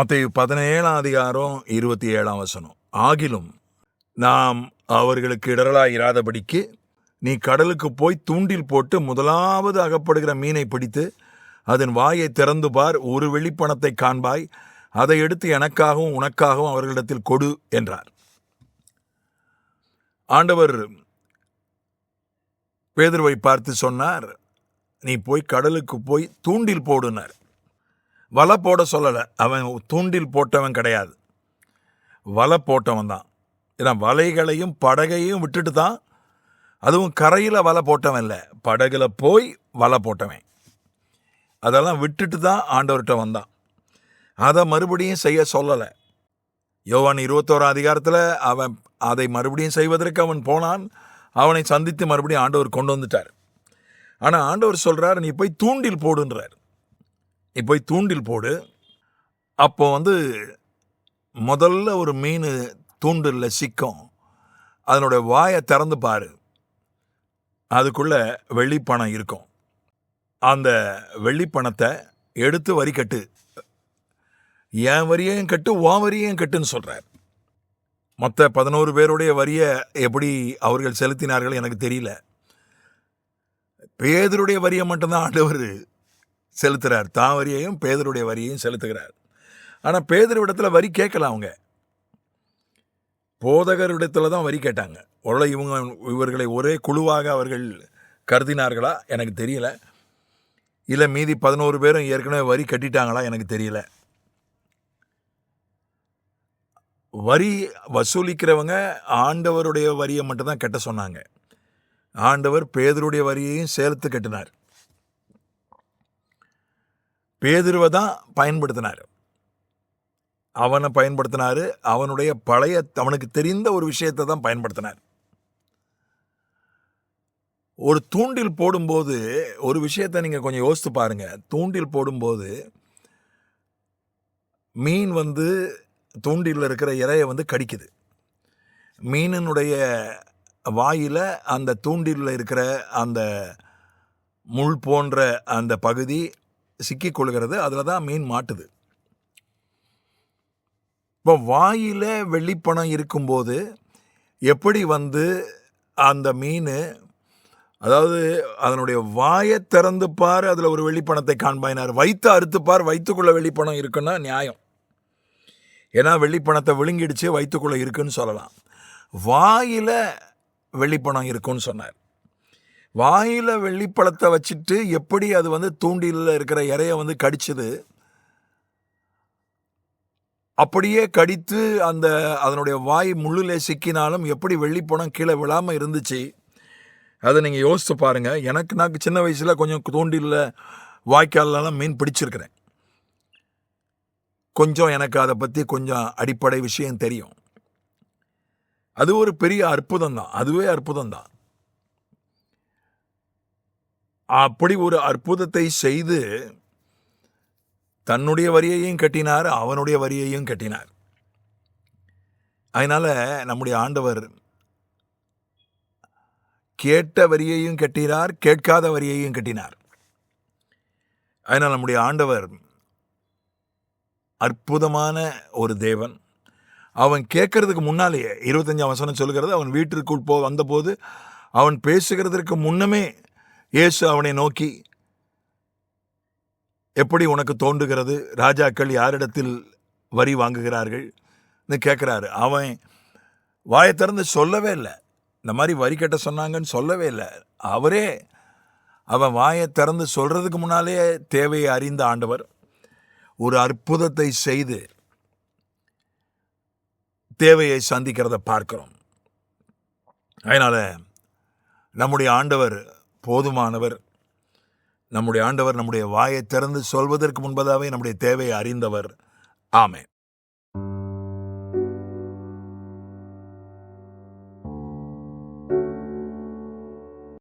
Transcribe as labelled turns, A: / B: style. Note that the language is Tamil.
A: மற்ற பதினேழாம் அதிகாரம் இருபத்தி ஏழாம் வசனம். ஆகிலும் நாம் அவர்களுக்கு இடரலாய் இராதபடிக்கு நீ கடலுக்கு போய் தூண்டில் போட்டு முதலாவது அகப்படுகிற மீனை பிடித்து அதன் வாயை திறந்து பார் ஒரு வெளிப்பணத்தை காண்பாய் அதை எடுத்து எனக்காகவும் உனக்காகவும் அவர்களிடத்தில் கொடு என்றார். ஆண்டவர் பேதுருவை பார்த்து சொன்னார் நீ போய் கடலுக்கு போய் தூண்டில் போடுனார். வலை போட சொல்லலை. அவன் தூண்டில் போட்டவன் கிடையாது. வலை போட்டவன் தான். ஏன்னா வலைகளையும் படகையும் விட்டுட்டு தான் அதுவும் கரையில் வலை போட்டவன் இல்லை. படகுல போய் வலை போட்டவன். அதெல்லாம் விட்டுட்டு தான் ஆண்டவர்கிட்ட வந்தான். அதை மறுபடியும் செய்ய சொல்லலை. யோவான் இருபத்தோரா அதிகாரத்தில் அவன் அதை மறுபடியும் செய்வதற்கு அவன் போனான். அவனை சந்தித்து மறுபடியும் ஆண்டவர் கொண்டு வந்துட்டார். ஆனால் ஆண்டவர் சொல்கிறார் நீ போய் தூண்டில் போடுன்றார். நீ போய் தூண்டில் போடு. அப்போ வந்து முதல்ல ஒரு மீன் தூண்டிலில் சிக்கும். அதனுடைய வாயை திறந்து பாரு. அதுக்குள்ள வெள்ளிப்பணம் இருக்கும். அந்த வெள்ளிப்பணத்தை எடுத்து வரி கட்டு. என் வரியையும் கட்டு உன் வரியையும் கட்டுன்னு சொல்கிறார் மொத்த பதினோரு பேருடைய வரியை எப்படி அவர்கள் செலுத்தினார்கள் எனக்கு தெரியல. பேதருடைய வரியை மட்டும்தான் ஆண்டவர் செலுத்துகிறார் தான் வரியையும் பேதருடைய வரியையும் செலுத்துகிறார். ஆனால் பேதருவிடத்தில் வரி கேட்கல அவங்க. போதகரிடத்தில் தான் வரி கேட்டாங்க. ஒருவேளை இவங்க இவர்களை ஒரே குழுவாக அவர்கள் கருதினார்களா? எனக்கு தெரியல. இல்லை மீதி பதினோரு பேரும் ஏற்கனவே வரி கட்டிட்டாங்களா? எனக்கு தெரியல. வரி வசூலிக்கிறவங்க ஆண்டவருடைய வரியை மட்டும்தான் கட்ட சொன்னாங்க. ஆண்டவர் பேதருடைய வரியையும் சேர்த்து கட்டினார். பேதுருவை தான் பயன்படுத்தினார். அவனை பயன்படுத்தினார் அவனுடைய பழைய அவனுக்கு தெரிந்த ஒரு விஷயத்தை தான் பயன்படுத்தினார். ஒரு தூண்டில் போடும்போது ஒரு விஷயத்தை நீங்கள் கொஞ்சம் யோசித்து பாருங்கள் தூண்டில் போடும்போது மீன் வந்து தூண்டில் இருக்கிற இறையை வந்து கடிக்குது. மீனினுடைய வாயில் அந்த தூண்டிலில் இருக்கிற அந்த முள் போன்ற அந்த பகுதி சிக்கிக்கொள்கிறது. அதில் தான் மீன் மாட்டுது. இப்போ வாயில் வெள்ளிப்பணம் இருக்கும்போது எப்படி வந்து அந்த மீன் அதாவது அதனுடைய வாயை திறந்து பார் அதில் ஒரு வெள்ளிப்பணத்தை காண்பாயினார். வைத்து அறுத்துப்பார் வைத்துக்குள்ள வெள்ளிப்பணம் இருக்குன்னா நியாயம். ஏன்னா வெள்ளிப்பணத்தை விழுங்கிடுச்சு வயிற்றுக்குள்ளே இருக்குன்னு சொல்லலாம். வாயில் வெள்ளிப்பணம் இருக்குன்னு சொன்னார். வாயில் வெள்ளிப்பழத்தை வச்சுட்டு எப்படி அது வந்து தூண்டிலில் இருக்கிற இறைய வந்து கடிச்சது அப்படியே கடித்து அந்த அதனுடைய வாய் முள்ளிலே சிக்கினாலும் எப்படி வெள்ளிப்பணம் கீழே விழாமல் இருந்துச்சு அதை நீங்கள் யோசித்து பாருங்கள் எனக்கு நான் சின்ன வயசில் கொஞ்சம் தூண்டிலில் வாய்க்காலெலாம் மீன் பிடிச்சிருக்கிறேன். கொஞ்சம் எனக்கு அதை பற்றி கொஞ்சம் அடிப்படை விஷயம் தெரியும். அது ஒரு பெரிய அற்புதம் தான் அதுவே அற்புதம் தான் அப்படி ஒரு அற்புதத்தை செய்து தன்னுடைய வரியையும் கட்டினார் அவனுடைய வரியையும் கட்டினார். அதனால் நம்முடைய ஆண்டவர் கேட்ட வரியையும் கட்டினார் கேட்காத வரியையும் கட்டினார். அதனால் நம்முடைய ஆண்டவர் அற்புதமான ஒரு தேவன். அவன் கேட்கறதுக்கு முன்னாலேயே இருபத்தஞ்சாம் வசனம் சொல்கிறது அவன் வீட்டிற்குள் போ வந்தபோது அவன் பேசுகிறதற்கு முன்னமே இயேசு அவனை நோக்கி எப்படி உனக்கு தோன்றுகிறது? ராஜாக்கள் யாரிடத்தில் வரி வாங்குகிறார்கள்? கேட்குறாரு. அவன் வாயை திறந்து சொல்லவே இல்லை. இந்த மாதிரி வரி கட்ட சொன்னாங்கன்னு சொல்லவே இல்லை. அவரே அவன் வாயை திறந்து சொல்கிறதுக்கு முன்னாலே தேவையை அறிந்த ஆண்டவர் ஒரு அற்புதத்தை செய்து தேவையை சந்திக்கிறத பார்க்கிறோம். அதனால் நம்முடைய ஆண்டவர் போதுமானவர். நம்முடைய ஆண்டவர் நம்முடைய வாயை திறந்து சொல்வதற்கு முன்பதாகவே நம்முடைய தேவையை அறிந்தவர். ஆமே